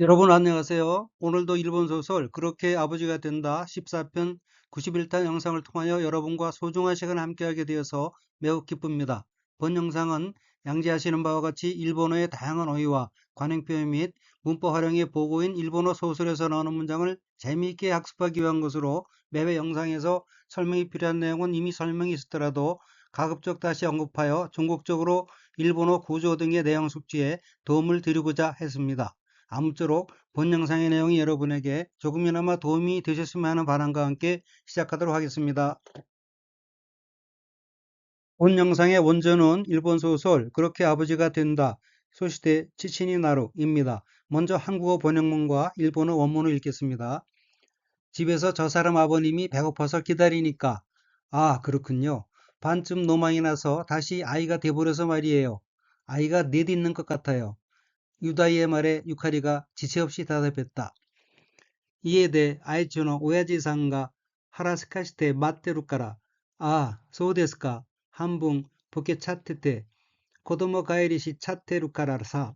여러분 안녕하세요. 오늘도 일본 소설 그렇게 아버지가 된다 14편 91탄 영상을 통하여 여러분과 소중한 시간을 함께하게 되어서 매우 기쁩니다. 본 영상은 양지하시는 바와 같이 일본어의 다양한 어휘와 관행 표현 및 문법 활용의 보고인 일본어 소설에서 나오는 문장을 재미있게 학습하기 위한 것으로 매회 영상에서 설명이 필요한 내용은 이미 설명이 있었더라도 가급적 다시 언급하여 전국적으로 일본어 구조 등의 내용 숙지에 도움을 드리고자 했습니다. 아무쪼록 본 영상의 내용이 여러분에게 조금이나마 도움이 되셨으면 하는 바람과 함께 시작하도록 하겠습니다. 본 영상의 원전은 일본 소설 그렇게 아버지가 된다 소시대 치치니 나루입니다. 먼저 한국어 번역문과 일본어 원문을 읽겠습니다. 집에서 저 사람 아버님이 배고파서 기다리니까 아 그렇군요. 반쯤 노망이 나서 다시 아이가 돼버려서 말이에요. 아이가 넷 있는 것 같아요. 유다이의 말에 유카리가 지체 없이 대답했다. 이에 대해 아이츠노 오야지상가 하라스카시테 맞대루까라 아, 소데스까 한붕 보케 차테테 고도모 가에리시 차테루까라사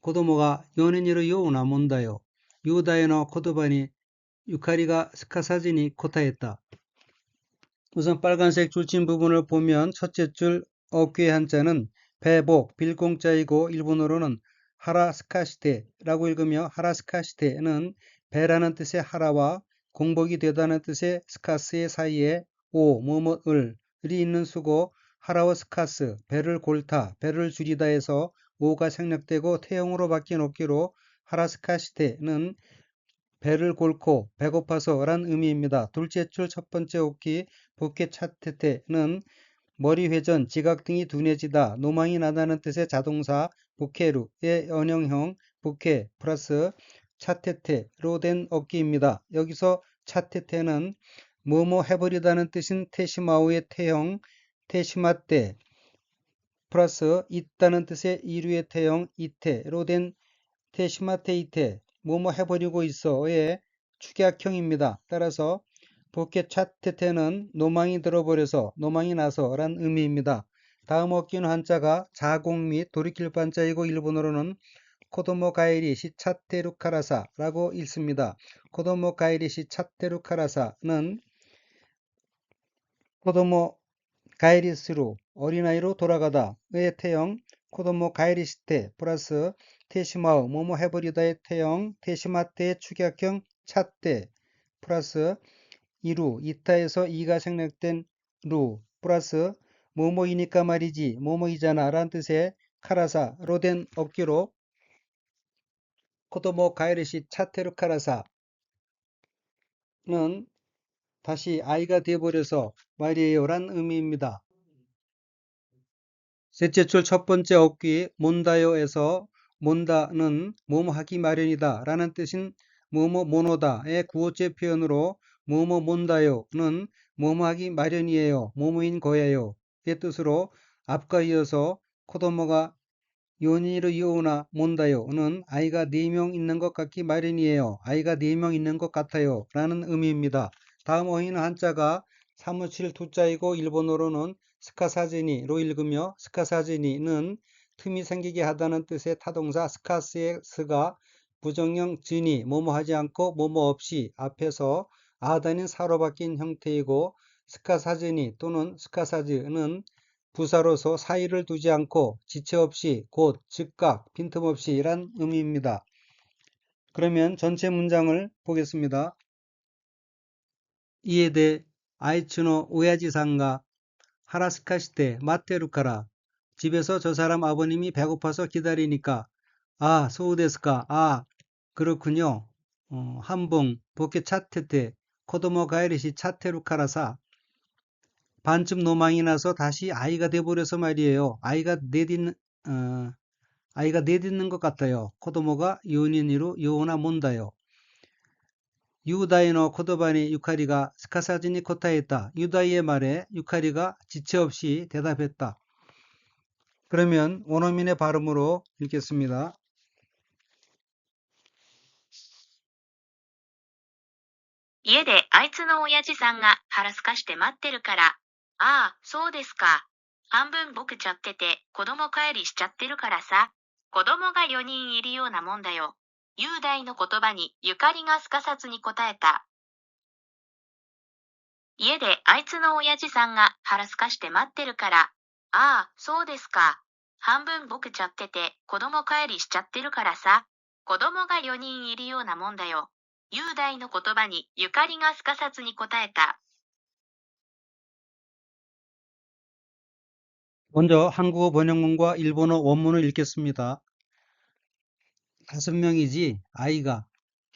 고도모가 연인이로 요우나 몬다요. 유다이의 코도바니 유카리가 스카사진이 코타했다. 우선 빨간색 줄친 부분을 보면 첫째 줄 어깨의 한자는 배복, 빌공자이고 일본어로는 하라스카시테라고 읽으며 하라스카시테는 배라는 뜻의 하라와 공복이 되다는 뜻의 스카스의 사이에 오, 뭐뭐 을이 있는 수고 하라와 스카스, 배를 골타, 배를 줄이다 해서 오가 생략되고 태형으로 바뀐 어기로 하라스카시테는 배를 골고 배고파서 란 의미입니다. 둘째 줄 첫 번째 어기 복케 차테테는 머리 회전, 지각 등이 둔해지다, 노망이 나다는 뜻의 자동사 부케루의 언형형 부케 플러스 차테테로 된 어기입니다. 여기서 차테테는 뭐뭐 해버리다는 뜻인 테시마우의 태형 테시마테 플러스 있다는 뜻의 이류의 태형 이테로 된 테시마테 이테 뭐뭐 해버리고 있어의 축약형입니다. 따라서 도케 차테테는 노망이 들어버려서 노망이 나서 란 의미입니다. 다음 어기는 한자가 자공 및 돌이킬 반자이고 일본어로는 코도모 가이리 시 차테루카라사 라고 읽습니다. 코도모 가이리 시 차테루카라사는 코도모 가이리스로 어린아이로 돌아가다의 태형 코도모 가이리시테 플러스 테시마우 뭐뭐 해버리다의 태형 테시마테의 축약형 차테 플러스 이루 이타에서 이가 생략된 루 플러스 뭐뭐이니까 말이지 뭐뭐이잖아 라는 뜻의 카라사로 된 어기로 코도모 가이르시 차테르 카라사는 다시 아이가 되어버려서 말이에요 란 의미입니다. 셋째 줄 첫 번째 어귀 몬다요에서 몬다는 뭐뭐 하기 마련이다 라는 뜻인 뭐뭐 모노다의 구어체 표현으로 뭐뭐 몬다요 는 뭐뭐 하기 마련이에요. 뭐뭐인 거예요. 의 뜻으로 앞과 이어서 코도모가 요니로 이오나 몬다요 는 아이가 4명 있는 것 같기 마련이에요. 아이가 4명 있는 것 같아요. 라는 의미입니다. 다음 어휘는 한자가 사무칠 두자이고 일본어로는 스카사지니로 읽으며 스카사지니는 틈이 생기게 하다는 뜻의 타동사 스카스의 스가 부정형 진이 뭐뭐 하지 않고 뭐뭐 없이 앞에서 아단인 사로 바뀐 형태이고 스카사즈니 또는 스카사즈는 부사로서 사이를 두지 않고 지체 없이 곧 즉각 빈틈없이 란 의미입니다. 그러면 전체 문장을 보겠습니다. 이에 대해 아이츠노 오야지상가 하라스카시테 마테루카라 집에서 저 사람 아버님이 배고파서 기다리니까 아 소우데스까 아 그렇군요 어, 한봉 보케 차테테 코도모 가이리시 차테루카라사 반쯤 노망이 나서 다시 아이가 돼버려서 말이에요. 아이가 내딛는 어, 아이가 내딛는 것 같아요. 코도모가 요니니로 요나 몬다요. 유다이노 코도바니 유카리가 스카사지니 코타했다. 유다이의 말에 유카리가 지체 없이 대답했다. 그러면 원어민의 발음으로 읽겠습니다. 家であいつの親父さんが腹すかして待ってるから。ああ、そうですか。半分僕ちゃってて子供帰りしちゃってるからさ。子供が4人いるようなもんだよ。雄大の言葉にゆかりがすかさずに答えた。家であいつの親父さんが腹すかして待ってるから。ああ、そうですか。半分僕ちゃってて子供帰りしちゃってるからさ。子供が4人いるようなもんだよ。雄大の言葉にゆかりがすかさずに答えた。 먼저 한국어 번역문과 일본어 원문을 읽겠습니다. 다섯 명이지, 아이가.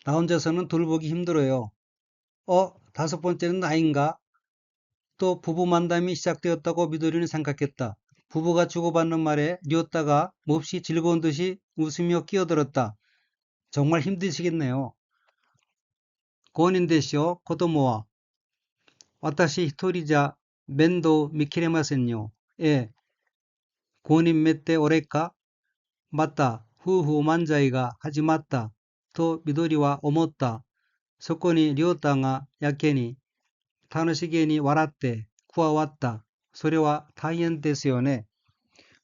나 혼자서는 돌보기 힘들어요. 어, 다섯 번째는 나인가? 또 부부 만담이 시작되었다고 미도리는 생각했다. 부부가 주고받는 말에 뉘었다가 몹시 즐거운 듯이 웃으며 끼어들었다. 정말 힘드시겠네요. 고인데시오, 코도모와. 와타시 히토리자 멘도 미키레마센요. 예. 고님 맷때 오래까? 맞다. 후후 만자이가 하지 맞다. 또 미도리와 오모다. 석권이 리었다가 약해니 타노시게니 와라떼 쿠아왔다. 소리와 타이엔 데스요네.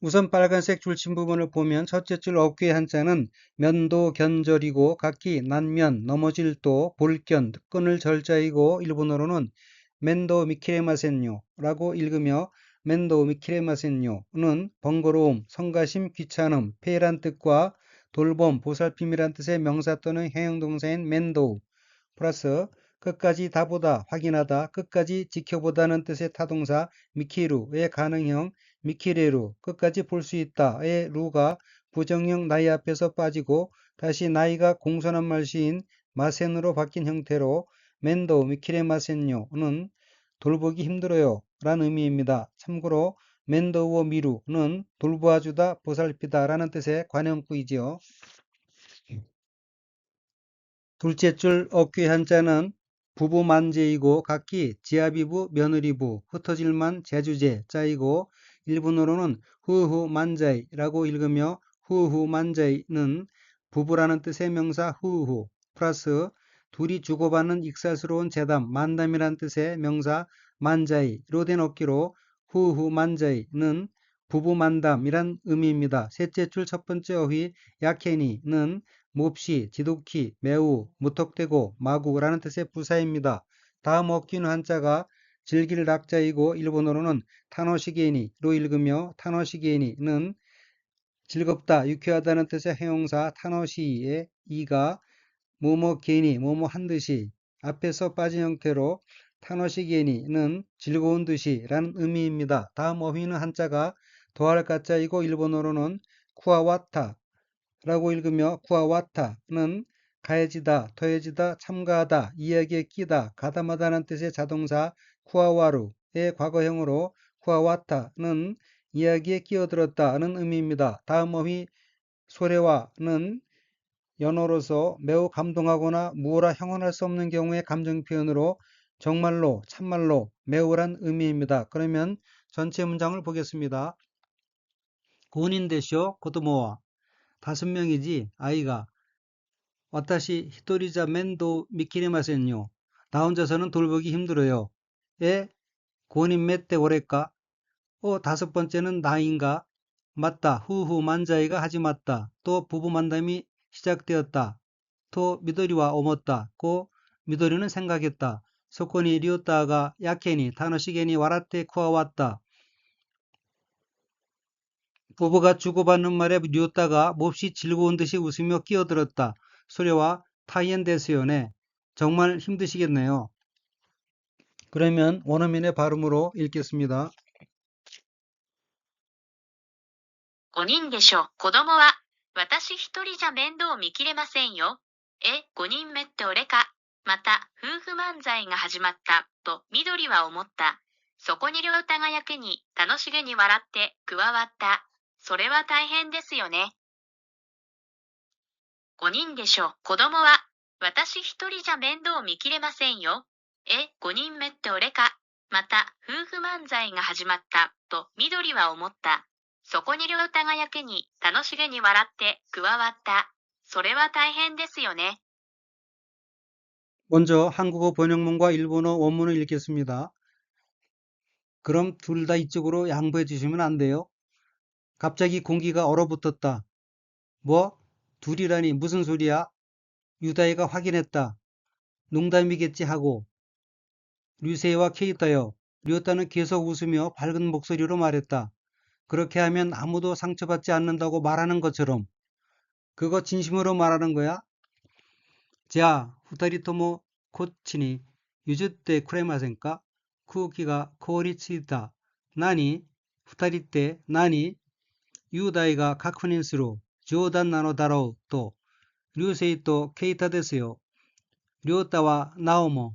우선 빨간색 줄침 부분을 보면 첫째 줄 어깨의 한자는 면도 견절이고 각기 난면 넘어질 도 볼견 끈을 절자이고 일본어로는 멘도 미키레마센요 라고 읽으며 멘도 미키레마센요는 번거로움, 성가심, 귀찮음, 폐란 뜻과 돌봄, 보살핌이란 뜻의 명사 또는 형용동사인 멘도 플러스 끝까지 다보다, 확인하다, 끝까지 지켜보다는 뜻의 타동사 미키루의 가능형 미키레루, 끝까지 볼 수 있다의 루가 부정형 나이 앞에서 빠지고 다시 나이가 공손한 말시인 마센으로 바뀐 형태로 멘도 미키레 마센요는 돌보기 힘들어요 라는 의미입니다. 참고로 맨더워 미루는 돌보아주다 보살피다 라는 뜻의 관형구이지요. 둘째 줄 어깨 한자는 부부 만제이고 각기 지아비부 며느리부 흩어질만 제주제 자이고 일본어로는 후후 만자이라고 읽으며 후후 만자이는 부부라는 뜻의 명사 후후 플러스 둘이 주고받는 익살스러운 재담 만담이란 뜻의 명사 만자이로 된 어깨로 후후 만자이는 부부 만담이란 의미입니다. 셋째 줄 첫 번째 어휘 야케니는 몹시, 지독히, 매우, 무턱대고, 마구라는 뜻의 부사입니다. 다음 어귀는 한자가 즐길 낙자이고 일본어로는 타노시게니로 읽으며 타노시게니는 즐겁다, 유쾌하다는 뜻의 형용사 타노시의 이가 뭐뭐 게니, 뭐뭐 한 듯이 앞에서 빠진 형태로 타노시게니는 즐거운 듯이 라는 의미입니다. 다음 어휘는 한자가 더할 가짜이고 일본어로는 쿠아와타 라고 읽으며 쿠아와타는 가해지다, 더해지다, 참가하다, 이야기에 끼다, 가담하다는 뜻의 자동사 쿠아와루의 과거형으로 쿠아와타는 이야기에 끼어들었다는 의미입니다. 다음 어휘 소레와는 연어로서 매우 감동하거나 무어라 형언할 수 없는 경우의 감정 표현으로 정말로, 참말로, 매우란 의미입니다. 그러면 전체 문장을 보겠습니다. 고인데쇼 고도모와 다섯 명이지 아이가 와타시 히토리자 멘도 미키리마센요. 나 혼자서는 돌보기 힘들어요. 에 고님 맷때 오래까? 어 다섯 번째는 나인가? 맞다. 후후 만자이가 하지 맞다. 또 부부 만담이 시작되었다. 또 미도리와 오었다. 고 미도리는 생각했다. 소콘이 리었다가 야케니 타노시게니 와라테 쿠아왔다. 부부가 주고받는 말에 뉘었다가 몹시 즐거운 듯이 웃으며 끼어들었다. 소리와 타이엔데스요네. 정말 힘드시겠네요. 그러면 원어민의 발음으로 읽겠습니다. 5人でしょ。子供は、私一人じゃ面倒見きれませんよ。え、5人目って俺か。また、夫婦漫才が始まった、と緑は思った。そこに良太が役に、楽しげに笑って、加わった。それは大変ですよね。5人でしょ。子供は、私一人じゃ面倒見きれませんよ。 え、5人目って俺か。また、夫婦漫才が始まった、と緑は思った。そこに良太が役に、楽しげに笑って、加わった。それは大変ですよね。 먼저 한국어 번역문과 일본어 원문을 읽겠습니다. 그럼 둘 다 이쪽으로 양보해 주시면 안 돼요? 갑자기 공기가 얼어붙었다. 뭐? 둘이라니 무슨 소리야? 유다이가 확인했다. 농담이겠지 하고 류세이와 케이타여, 류타는 계속 웃으며 밝은 목소리로 말했다. 그렇게 하면 아무도 상처받지 않는다고 말하는 것처럼. 그거 진심으로 말하는 거야? 자, 후타리토모 코치니 유즈때 쿠레마센까? 쿠키가 코리치이다. 나니? 후타리때 나니? 유다이가 카쿠닌스로 조단 나노다로 또 류세이 또 케이타 데스요. 류타와 나오모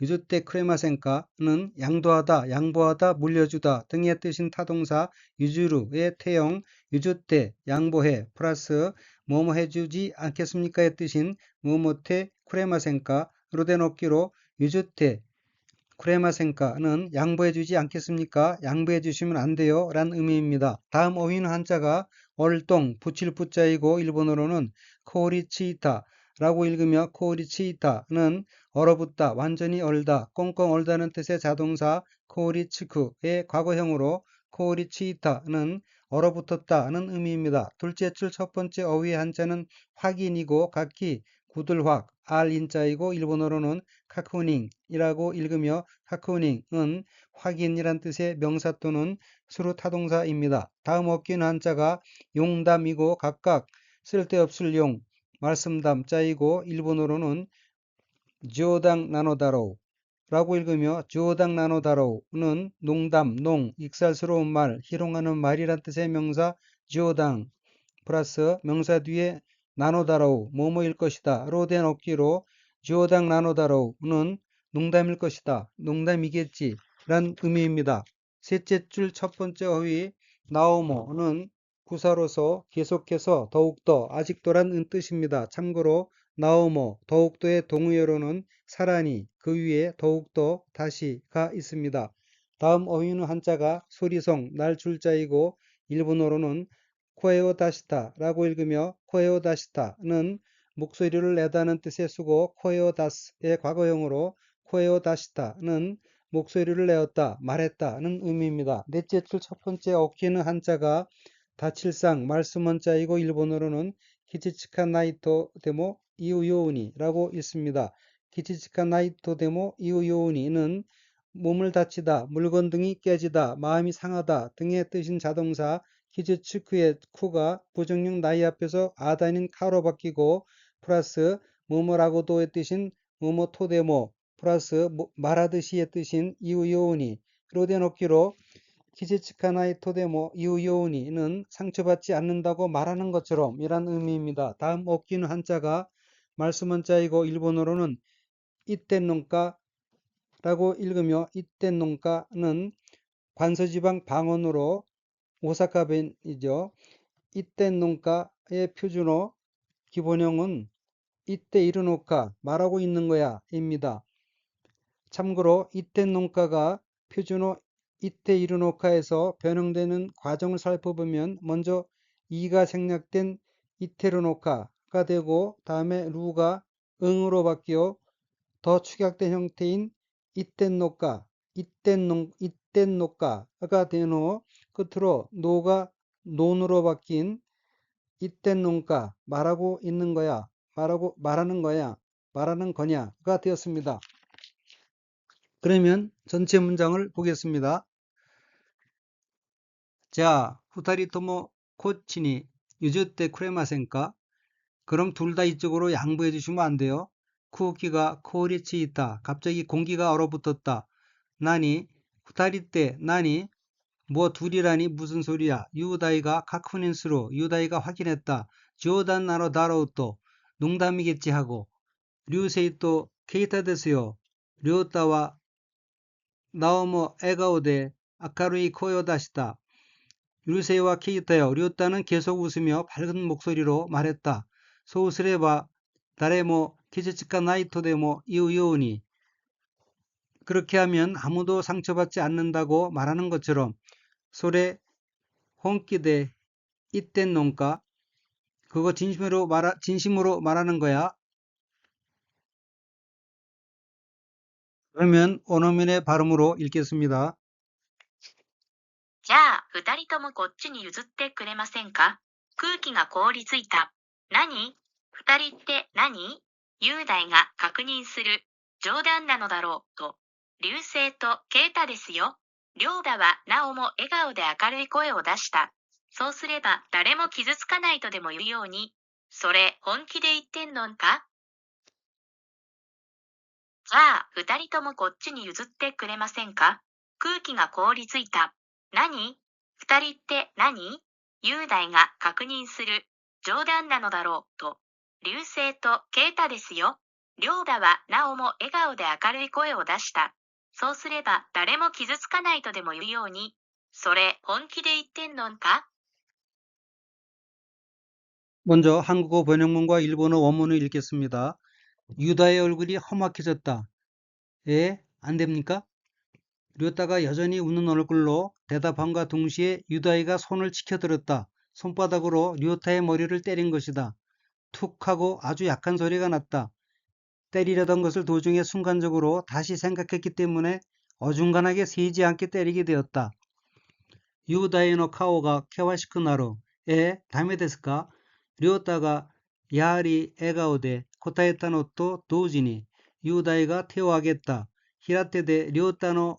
유저테 크레마센카는 양도하다, 양보하다, 물려주다 등의 뜻인 타동사 유주루의 태형 유저테 양보해 플러스 뭐뭐 해주지 않겠습니까의 뜻인 뭐뭐테 크레마센카로 된 어깨로 유저테 쿠레마센카는 양보해주지 않겠습니까? 양보해주시면 안 돼요. 란 의미입니다. 다음 어휘는 한자가 얼똥, 붙일 붙자이고 일본어로는 코리치이타 라고 읽으며 코리치이타는 얼어붙다, 완전히 얼다, 꽁꽁 얼다는 뜻의 자동사 코리치쿠의 과거형으로 코리치이타는 얼어붙었다는 의미입니다. 둘째 줄 첫 번째 어휘의 한자는 확인이고 각기 구들확, 알인자이고 일본어로는 카쿠닝이라고 읽으며 카쿠닝은 확인이란 뜻의 명사 또는 수루 타동사입니다. 다음 어깨는 한자가 용담이고 각각 쓸데없을 용, 말씀 담자이고 일본어로는 조당 나노다로 라고 읽으며 조당 나노다로는 농담, 농, 익살스러운 말, 희롱하는 말이란 뜻의 명사 조당 플러스 명사 뒤에 나노다로우 뭐뭐일 것이다 로된 어깨로 주어당 나노다로우는 농담일 것이다 농담이겠지 란 의미입니다. 셋째 줄 첫 번째 어휘 나오모는 구사로서 계속해서 더욱더 아직도란 뜻입니다. 참고로 나오모 더욱더의 동의어로는 사라니 그 위에 더욱더 다시가 있습니다. 다음 어휘는 한자가 소리성 날 줄자이고 일본어로는 코에오 다시타 라고 읽으며 코에오 다시타는 목소리를 내다는 뜻의 수고 코에오 다스의 과거형으로 코에오 다시타는 목소리를 내었다, 말했다는 의미입니다. 넷째 줄 첫 번째 어키는 한자가 다칠상 말씀원자이고 일본어로는 기치치카 나이토 데모 이우요우니라고 있습니다. 기치치카 나이토 데모 이우요우니는 몸을 다치다, 물건 등이 깨지다, 마음이 상하다 등의 뜻인 자동사 키즈츠크의 쿠가 부정형 나이 앞에서 아다닌 카로 바뀌고 플러스 뭐뭐라고도의 뜻인 뭐뭐 토데모 플러스 말하듯이의 뜻인 이우요우니로 된 어기로 키즈츠카나이 토데모 이우요우니는 상처받지 않는다고 말하는 것처럼 이란 의미입니다. 다음 어기는 한자가 말씀원자이고 일본어로는 이땐농가 라고 읽으며 이땐농가는 관서지방 방언으로 오사카弁이죠. 이땐 농가의 표준어 기본형은 이때 이르노카 말하고 있는 거야 입니다. 참고로 이땐 농가가 표준어 이때 이르노카에서 변형되는 과정을 살펴보면 먼저 이가 생략된 이테르노카가 되고 다음에 루가 응으로 바뀌어 더 축약된 형태인 이땐 노카, 이땐 농, 이땐 노카가 된후 끝으로 노가 논으로 바뀐 이땐 농가 말하고 있는 거야 말하고 말하는 거야 말하는 거냐가 되었습니다. 그러면 전체 문장을 보겠습니다. 자, 후타리토모 코치니 유저때 쿠레마센까? 그럼 둘 다 이쪽으로 양보해 주시면 안 돼요. 쿠키가 코리치 있다. 갑자기 공기가 얼어붙었다. 나니 후타리 때 나니 뭐 둘이라니 무슨 소리야. 유다이가 카쿠닌스로 유다이가 확인했다. 조단 나로 다로우또 농담이겠지 하고 류세이 또 케이타 데스요. 료타와 나오모 에가오데 아카루이 코요다시다. 류세이와 케이타요. 료타는 계속 웃으며 밝은 목소리로 말했다. 소우스레바 다레모 키즈치카 나이토데모 이우요우니 그렇게 하면 아무도 상처받지 않는다고 말하는 것처럼 소래 혼기대 이땐 논가 그거 진심으로 말 진심으로 말하는 거야. 그러면 원어민의 발음으로 읽겠습니다. じゃあ、二人ともこっちに譲ってくれませんか？空気が凍りついた。何？二人って何？雄大が確認する。冗談なのだろう、と。流星と啓太ですよ。良太はなおも笑顔で明るい声を出した。そうすれば誰も傷つかないとでも言うように。それ本気で言ってんのんか？じゃあ、二人ともこっちに譲ってくれませんか？空気が凍りついた。何二人って何雄大が確認する。冗談なのだろう、と。流星と啓太ですよ。良太はなおも笑顔で明るい声を出した。そうすれば誰も傷つかないとでも言うように。それ本気で言ってんのんか 먼저 한국어 번역문과 일본어 원문을 읽겠습니다. 유다의 얼굴이 험악해졌다. 예, 안 됩니까? 류다가 여전히 웃는 얼굴로 대답함과 동시에 유다이가 손을 치켜들었다. 손바닥으로 류타의 머리를 때린 것이다. 툭 하고 아주 약한 소리가 났다. 때리려던 것을 도중에 순간적으로 다시 생각했기 때문에 어중간하게 세지 않게 때리게 되었다. 유다이노 카오가 케와시크나루에 담에데스카 류타가 야리 에가오데 코타에타노토 도우지니 유다이가 태워하겠다. 히라테데 류타노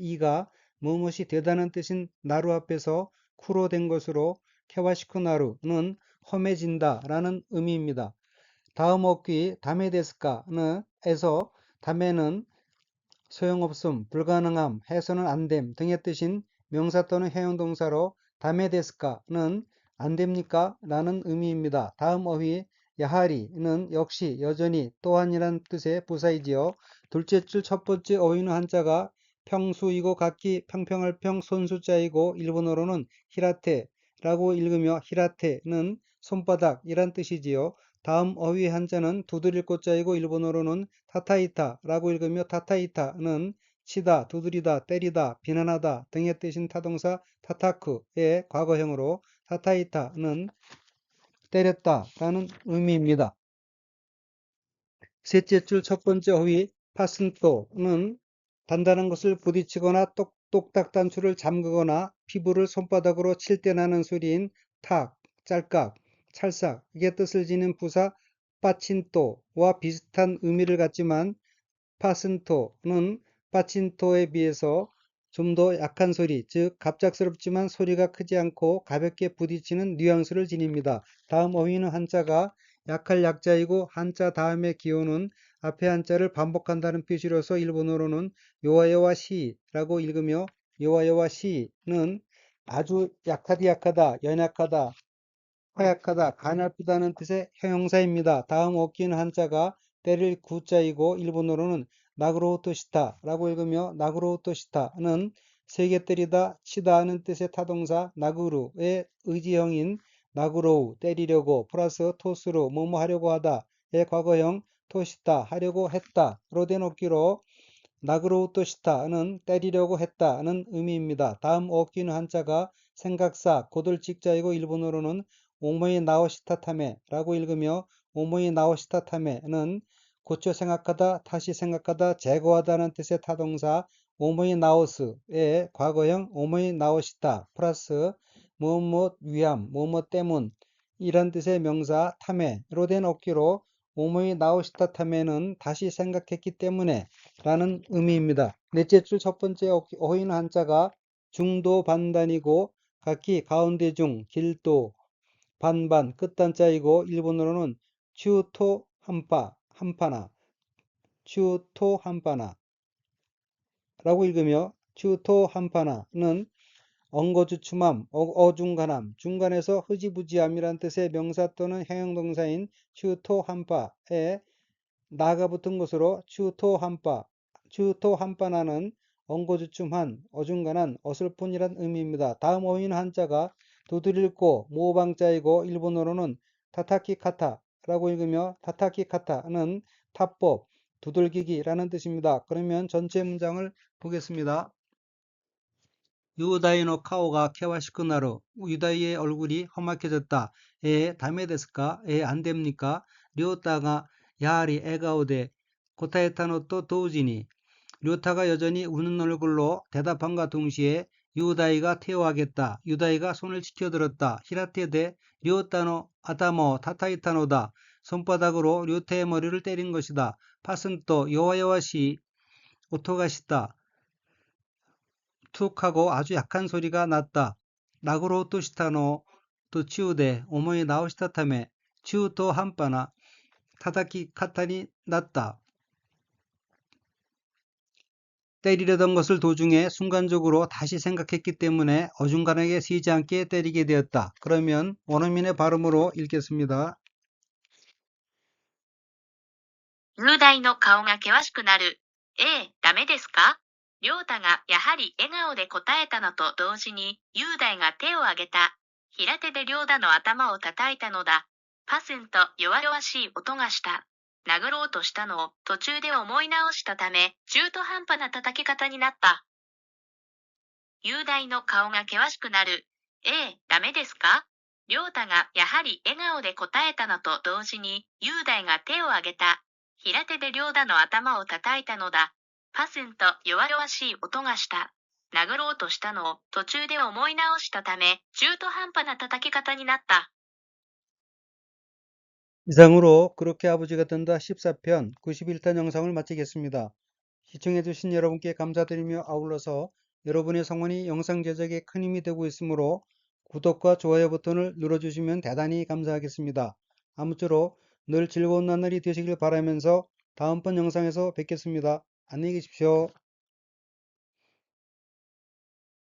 이가 무엇이 되다는 뜻인 나루 앞에서 쿠로 된 것으로 케와시크나루는 험해진다 라는 의미입니다. 다음 어귀 다메데스카는 에서 다메는 소용없음, 불가능함, 해서는 안됨 등의 뜻인 명사 또는 해용동사로 다메데스카는 안됩니까? 라는 의미입니다. 다음 어휘 야하리는 역시 여전히 또한이라는 뜻의 부사이지요. 둘째 줄 첫 번째 어휘는 한자가 평수이고 각기 평평할 평 손수자이고 일본어로는 히라테라고 읽으며 히라테는 손바닥이란 뜻이지요. 다음 어휘 한자는 두드릴 꽃자이고 일본어로는 타타이타라고 읽으며 타타이타는 치다, 두드리다, 때리다, 비난하다 등의 뜻인 타동사 타타크의 과거형으로 타타이타는 때렸다 라는 의미입니다. 셋째 줄 첫 번째 어휘 파슨토는 단단한 것을 부딪히거나 똑똑딱 단추를 잠그거나 피부를 손바닥으로 칠 때 나는 소리인 탁, 짤깍, 찰싹의 뜻을 지닌 부사 빠친토와 비슷한 의미를 갖지만 파슨토는 빠친토에 비해서 좀 더 약한 소리, 즉 갑작스럽지만 소리가 크지 않고 가볍게 부딪히는 뉘앙스를 지닙니다. 다음 어휘는 한자가 약할 약자이고 한자 다음에 기호는 앞에 한자를 반복한다는 표시로서 일본어로는 요와요와 시라고 읽으며 요와요와 시는 아주 약하디 약하다, 연약하다, 허약하다, 가냘프다는 뜻의 형용사입니다. 다음 어기는 한자가 때릴 구자이고 일본어로는 나그로우토시타라고 읽으며 나그로우토시타는 세게 때리다, 치다 하는 뜻의 타동사 나그루의 의지형인 나그로우 때리려고 플러스 토스로 뭐뭐 하려고 하다의 과거형 토시타 하려고 했다로 된 어기로 나그로우토시타는 때리려고 했다는 의미입니다. 다음 어기는 한자가 생각사 고들직자이고 일본어로는 오모이 나오시타타메라고 읽으며 오모이 나오시타타메는 고쳐 생각하다, 다시 생각하다, 제거하다는 뜻의 타동사 오모이 나오스의 과거형 오모이 나오시타 플러스 무엇 위함, 무엇 때문 이란 뜻의 명사 타메로 된 어기로 오모이 나오시타 타메는 다시 생각했기 때문에 라는 의미입니다. 넷째 줄 첫 번째 어휘는 한자가 중도 반단이고 각기 가운데 중, 길도, 반반, 끝단자이고 일본어로는 추토 한파, 한파나, 추토 한파나 라고 읽으며 추토 한파나는 엉거주춤함, 어- 어중간함, 중간에서 흐지부지함이란 뜻의 명사 또는 형용동사인 추토한파에 나가 붙은 것으로 추토한파, 추토한파나는 엉거주춤한, 어중간한, 어설픈이란 의미입니다. 다음 어휘는 한자가 두드릴고 모방자이고 일본어로는 타타키카타라고 읽으며 타타키카타는 타법, 두들기기라는 뜻입니다. 그러면 전체 문장을 보겠습니다. 유다이노 카오가 케와시쿠나루 유다이의 얼굴이 험악해졌다. 에 다메 데스까? 에 안됩니까? 료타가 야리 에가오데 고타에타노 또 도우지니 료타가 여전히 우는 얼굴로 대답함과 동시에 유다이가 태워하겠다. 유다이가 손을 치켜들었다. 히라테데 료타노 아타모 타타이타노다. 손바닥으로 료타의 머리를 때린 것이다. 팟은 또 요와요와시 오토가시다. 툭 하고 아주 약한 소리가 났다. 나그로 또시타노 또 치우데 오모이 나오시타타메 치우토 한바나 타다키 카타니 났다. 때리려던 것을 도중에 순간적으로 다시 생각했기 때문에 어중간하게 쉬지 않게 때리게 되었다. 그러면 원어민의 발음으로 읽겠습니다. 雄大の顔が険しくなる。ええ、ダメですか 亮太がやはり笑顔で答えたのと同時に、雄大が手を挙げた。平手で亮太の頭を叩いたのだ。パスンと弱々しい音がした。殴ろうとしたのを途中で思い直したため、中途半端な叩き方になった。雄大の顔が険しくなる。ええ、ダメですか亮太がやはり笑顔で答えたのと同時に、雄大が手を挙げた。平手で両田の頭を叩いたのだ。パスンと弱々しい音がした。殴ろうとしたのを途中で思い直したため、中途半端な叩き方になった。 이상으로 그렇게 아버지가 된다 14편 91탄 영상을 마치겠습니다. 시청해주신 여러분께 감사드리며 아울러서 여러분의 성원이 영상 제작에 큰 힘이 되고 있으므로 구독과 좋아요 버튼을 눌러주시면 대단히 감사하겠습니다. 아무쪼록 늘 즐거운 나날이 되시길 바라면서 다음번 영상에서 뵙겠습니다. 안녕히 계십시오.